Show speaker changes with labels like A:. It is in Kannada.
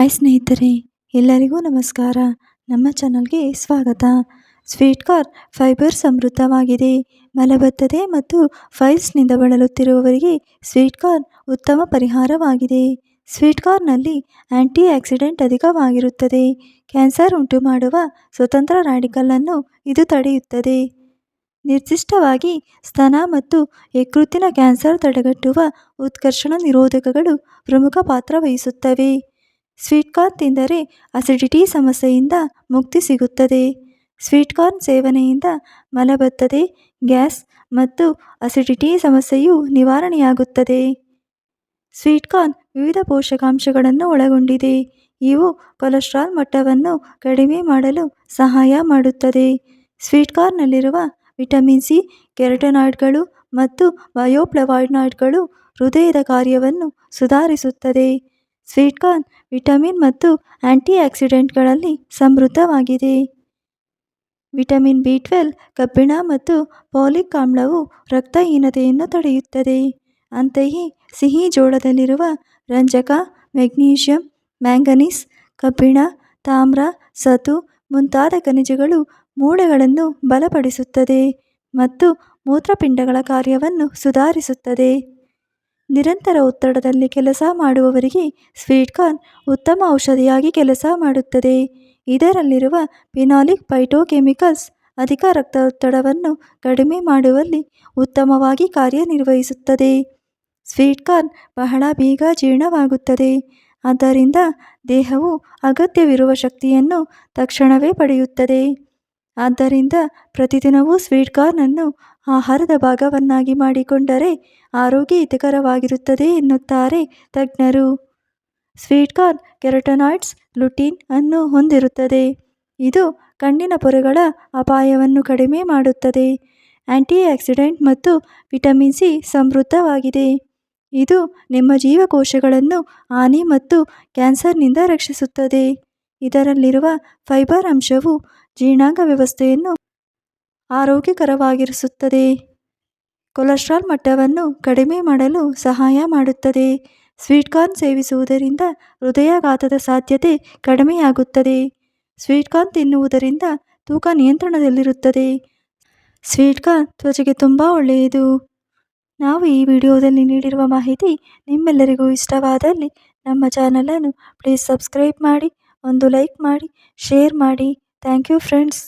A: ಹಾಯ್ ಸ್ನೇಹಿತರೆ, ಎಲ್ಲರಿಗೂ ನಮಸ್ಕಾರ. ನಮ್ಮ ಚಾನಲ್ಗೆ ಸ್ವಾಗತ. ಸ್ವೀಟ್ ಕಾರ್ನ್ ಫೈಬರ್ ಸಮೃದ್ಧವಾಗಿದೆ. ಮಲಬದ್ಧತೆ ಮತ್ತು ಫೈಲ್ಸ್ನಿಂದ ಬಳಲುತ್ತಿರುವವರಿಗೆ ಸ್ವೀಟ್ ಕಾರ್ನ್ ಉತ್ತಮ ಪರಿಹಾರವಾಗಿದೆ. ಸ್ವೀಟ್ ಕಾರ್ನಲ್ಲಿ ಆ್ಯಂಟಿ ಆಕ್ಸಿಡೆಂಟ್ ಅಧಿಕವಾಗಿರುತ್ತದೆ. ಕ್ಯಾನ್ಸರ್ ಉಂಟು ಮಾಡುವ ಸ್ವತಂತ್ರ ರಾಡಿಕಲನ್ನು ಇದು ತಡೆಯುತ್ತದೆ. ನಿರ್ದಿಷ್ಟವಾಗಿ ಸ್ತನ ಮತ್ತು ಯಕೃತ್ತಿನ ಕ್ಯಾನ್ಸರ್ ತಡೆಗಟ್ಟುವ ಉತ್ಕರ್ಷಣ ನಿರೋಧಕಗಳು ಪ್ರಮುಖ ಪಾತ್ರ ವಹಿಸುತ್ತವೆ. ಸ್ವೀಟ್ ಕಾರ್ನ್ ತಿಂದರೆ ಅಸಿಡಿಟಿ ಸಮಸ್ಯೆಯಿಂದ ಮುಕ್ತಿ ಸಿಗುತ್ತದೆ. ಸ್ವೀಟ್ ಕಾರ್ನ್ ಸೇವನೆಯಿಂದ ಮಲಬದ್ಧತೆ ಗ್ಯಾಸ್ ಮತ್ತು ಅಸಿಡಿಟಿ ಸಮಸ್ಯೆಯು ನಿವಾರಣೆಯಾಗುತ್ತದೆ. ಸ್ವೀಟ್ ಕಾರ್ನ್ ವಿವಿಧ ಪೋಷಕಾಂಶಗಳನ್ನು ಒಳಗೊಂಡಿದೆ. ಇವು ಕೊಲೆಸ್ಟ್ರಾಲ್ ಮಟ್ಟವನ್ನು ಕಡಿಮೆ ಮಾಡಲು ಸಹಾಯ ಮಾಡುತ್ತದೆ. ಸ್ವೀಟ್ ಕಾರ್ನ್ನಲ್ಲಿರುವ ವಿಟಮಿನ್ ಸಿ ಕೆರಟನಾಯ್ಡ್ಗಳು ಮತ್ತು ಬಯೋಪ್ಲವಾಯ್ಡ್ನಾಯ್ಡ್ಗಳು ಹೃದಯದ ಕಾರ್ಯವನ್ನು ಸುಧಾರಿಸುತ್ತದೆ. ಸ್ವೀಟ್ ಕಾರ್ನ್ ವಿಟಮಿನ್ ಮತ್ತು ಆ್ಯಂಟಿ ಆಕ್ಸಿಡೆಂಟ್ಗಳಲ್ಲಿ ಸಮೃದ್ಧವಾಗಿದೆ. ವಿಟಮಿನ್ ಬಿ ಟ್ವೆಲ್ ಕಬ್ಬಿಣ ಮತ್ತು ಪಾಲಿಕ್ ಆಮ್ಲವು ರಕ್ತಹೀನತೆಯನ್ನು ತಡೆಯುತ್ತದೆ. ಅಂತೆಯೇ, ಸಿಹಿ ಜೋಳದಲ್ಲಿರುವ ರಂಜಕ, ಮೆಗ್ನೀಷಿಯಂ, ಮ್ಯಾಂಗನೀಸ್, ಕಬ್ಬಿಣ, ತಾಮ್ರ, ಸತು ಮುಂತಾದ ಖನಿಜಗಳು ಮೂಳೆಗಳನ್ನು ಬಲಪಡಿಸುತ್ತದೆ ಮತ್ತು ಮೂತ್ರಪಿಂಡಗಳ ಕಾರ್ಯವನ್ನು ಸುಧಾರಿಸುತ್ತದೆ. ನಿರಂತರ ಒತ್ತಡದಲ್ಲಿ ಕೆಲಸ ಮಾಡುವವರಿಗೆ ಸ್ವೀಟ್ ಕಾರ್ನ್ ಉತ್ತಮ ಔಷಧಿಯಾಗಿ ಕೆಲಸ ಮಾಡುತ್ತದೆ. ಇದರಲ್ಲಿರುವ ಫಿನಾಲಿಕ್ ಫೈಟೋಕೆಮಿಕಲ್ಸ್ ಅಧಿಕ ರಕ್ತದೊತ್ತಡವನ್ನು ಕಡಿಮೆ ಮಾಡುವಲ್ಲಿ ಉತ್ತಮವಾಗಿ ಕಾರ್ಯನಿರ್ವಹಿಸುತ್ತದೆ. ಸ್ವೀಟ್ ಕಾರ್ನ್ ಬಹಳ ಬೇಗ ಜೀರ್ಣವಾಗುತ್ತದೆ. ಆದ್ದರಿಂದ ದೇಹವು ಅಗತ್ಯವಿರುವ ಶಕ್ತಿಯನ್ನು ತಕ್ಷಣವೇ ಪಡೆಯುತ್ತದೆ. ಆದ್ದರಿಂದ ಪ್ರತಿದಿನವೂ ಸ್ವೀಟ್ ಕಾರ್ನನ್ನು ಆಹಾರದ ಭಾಗವನ್ನಾಗಿ ಮಾಡಿಕೊಂಡರೆ ಆರೋಗ್ಯ ಹಿತಕರವಾಗಿರುತ್ತದೆ ಎನ್ನುತ್ತಾರೆ ತಜ್ಞರು. ಸ್ವೀಟ್ ಕಾರ್ನ್ ಕೆರಟನಾಯ್ಡ್ಸ್ ಲುಟೀನ್ ಅನ್ನು ಹೊಂದಿರುತ್ತದೆ. ಇದು ಕಣ್ಣಿನ ಪೊರೆಗಳ ಅಪಾಯವನ್ನು ಕಡಿಮೆ ಮಾಡುತ್ತದೆ. ಆ್ಯಂಟಿ ಆಕ್ಸಿಡೆಂಟ್ ಮತ್ತು ವಿಟಮಿನ್ ಸಿ ಸಮೃದ್ಧವಾಗಿದೆ. ಇದು ನಿಮ್ಮ ಜೀವಕೋಶಗಳನ್ನು ಹಾನಿ ಮತ್ತು ಕ್ಯಾನ್ಸರ್ನಿಂದ ರಕ್ಷಿಸುತ್ತದೆ. ಇದರಲ್ಲಿರುವ ಫೈಬರ್ ಅಂಶವು ಜೀರ್ಣಾಂಗ ವ್ಯವಸ್ಥೆಯನ್ನು ಆರೋಗ್ಯಕರವಾಗಿರಿಸುತ್ತದೆ. ಕೊಲೆಸ್ಟ್ರಾಲ್ ಮಟ್ಟವನ್ನು ಕಡಿಮೆ ಮಾಡಲು ಸಹಾಯ ಮಾಡುತ್ತದೆ. ಸ್ವೀಟ್ ಕಾರ್ನ್ ಸೇವಿಸುವುದರಿಂದ ಹೃದಯಾಘಾತದ ಸಾಧ್ಯತೆ ಕಡಿಮೆಯಾಗುತ್ತದೆ. ಸ್ವೀಟ್ ಕಾರ್ನ್ ತಿನ್ನುವುದರಿಂದ ತೂಕ ನಿಯಂತ್ರಣದಲ್ಲಿರುತ್ತದೆ. ಸ್ವೀಟ್ ಕಾರ್ನ್ ತ್ವಚೆಗೆ ತುಂಬ ಒಳ್ಳೆಯದು. ನಾವು ಈ ವಿಡಿಯೋದಲ್ಲಿ ನೀಡಿರುವ ಮಾಹಿತಿ ನಿಮ್ಮೆಲ್ಲರಿಗೂ ಇಷ್ಟವಾದಲ್ಲಿ ನಮ್ಮ ಚಾನಲನ್ನು ಪ್ಲೀಸ್ ಸಬ್ಸ್ಕ್ರೈಬ್ ಮಾಡಿ ಒಂದು ಲೈಕ್ ಮಾಡಿ ಶೇರ್ ಮಾಡಿ. Thank you friends